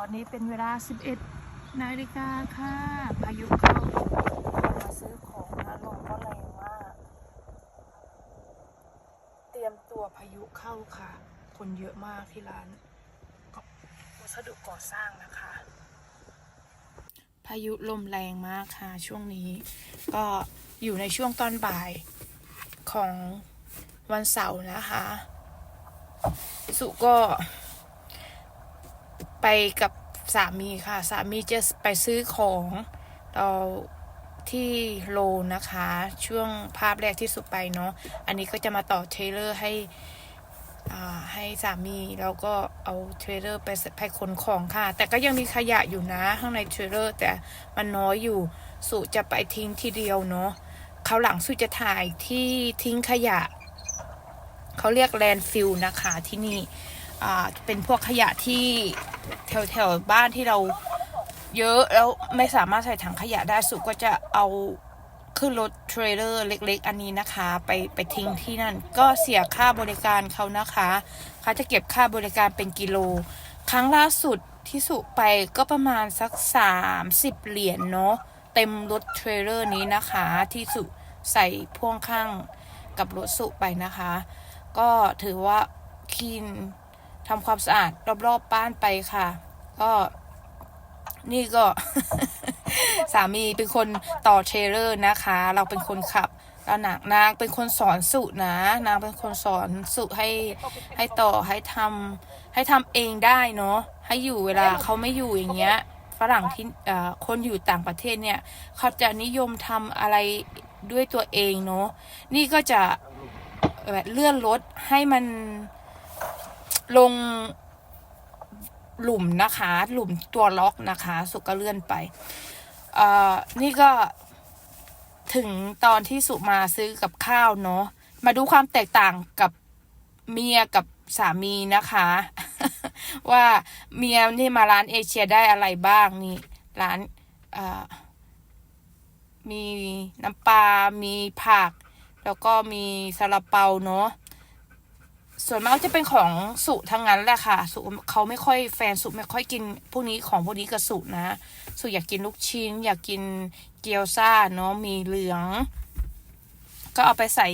ตอนนี้เป็นเวลา 11นาฬิกาค่ะ พายุเข้ามาซื้อของนะลมก็แรงมาก เตรียมตัวพายุเข้าค่ะ คนเยอะมากที่ร้านวัสดุก่อสร้างนะคะ พายุลมแรงมากค่ะ ช่วงนี้ ก็อยู่ในช่วงตอนบ่ายของวันเสาร์นะคะ สุก็ กับสามีค่ะ สามีจะไปซื้อของเราที่โลนะคะ ช่วงภาพแรกที่สุดไปเนาะอันนี้ก็จะมาต่อเทรลเลอร์ให้ให้สามีแล้วก็เอาเทรลเลอร์ไปไปขนของค่ะ แต่ก็ยังมีขยะอยู่นะข้างในเทรลเลอร์แต่มันน้อยอยู่สุจะไปทิ้งทีเดียวเนาะเขาหลังสุจะถ่ายที่ทิ้งขยะ เขาเรียกแลนฟิลนะคะที่นี่ เป็นพวกขยะที่แถวแถวๆบ้านที่เราเยอะแล้วไม่สามารถใส่ถังขยะได้สุก็จะเอาขึ้นรถเทรลเลอร์เล็ก ๆ อันนี้นะคะ ไปไปทิ้งที่นั่น ก็เสียค่าบริการเขานะคะเขาจะเก็บค่าบริการเป็นกิโล ครั้งล่าสุดที่สุไปก็ประมาณสัก 30 เหรียญเนาะเต็มรถเทรลเลอร์นี้นะคะ ที่สุใส่พ่วงข้างกับรถสุไปนะคะ ก็ถือว่าคีน ทำความสะอาดรอบๆบ้านไปค่ะ ก็นี่ก็ สามีเป็นคนต่อเทเลอร์นะคะ เราเป็นคนขับแล้วนางนางเป็นคนสอนสุนะนางเป็นคนสอนสุให้ให้ต่อให้ทำให้ทำเองได้เนาะให้อยู่เวลาเขาไม่อยู่อย่างเงี้ยฝรั่งที่เอ่อคนอยู่ต่างประเทศเนี่ยเขาจะนิยมทำอะไรด้วยตัวเองเนาะนี่ก็จะแบบเลื่อนรถให้มัน ลงหลุมนะคะ หลุมตัวล็อกนะคะสุก็เลื่อนไปเอ่อนี่ก็ถึงตอนที่สุมาซื้อกับข้าวเนาะมาดูความแตกต่างกับเมียกับสามีนะคะ ว่าเมียนี่มาร้านเอเชียได้อะไรบ้างนี่ร้านมีน้ำปลา มีผัก แล้วก็มีซาลาเปาเนาะ ส่วนมากจะเป็นของสุทั้งนั้นแหละค่ะ สุเขาไม่ค่อยแฟนสุไม่ค่อยกินพวกนี้ของพวกนี้กับสุนะ สุอยากกินลูกชิ้น อยากกินเกี๊ยวซ่าเนาะมีเหลือง ก็เอาไปใส่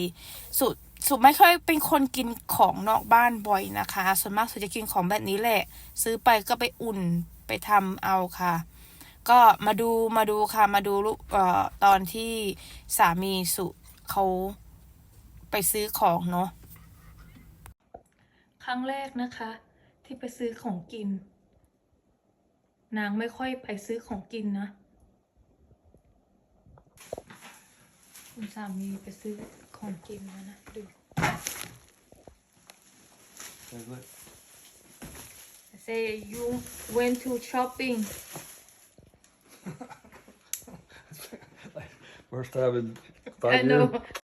สุสุไม่ค่อยเป็นคนกินของนอกบ้านบ่อยนะคะ ส่วนมากสุจะกินของแบบนี้แหละ ซื้อไปก็ไปอุ่นไปทำเอาค่ะ ก็มาดูมาดูค่ะมาดูลูกเอ่อตอนที่สามีสุเขาไปซื้อของเนาะ ครั้งแรกนะคะ ที่ไปซื้อของกิน นางไม่ค่อยไปซื้อของกินนะ คุณสามีไปซื้อของกินมานะ ดู Very good. say you went to shopping First time in I five know years.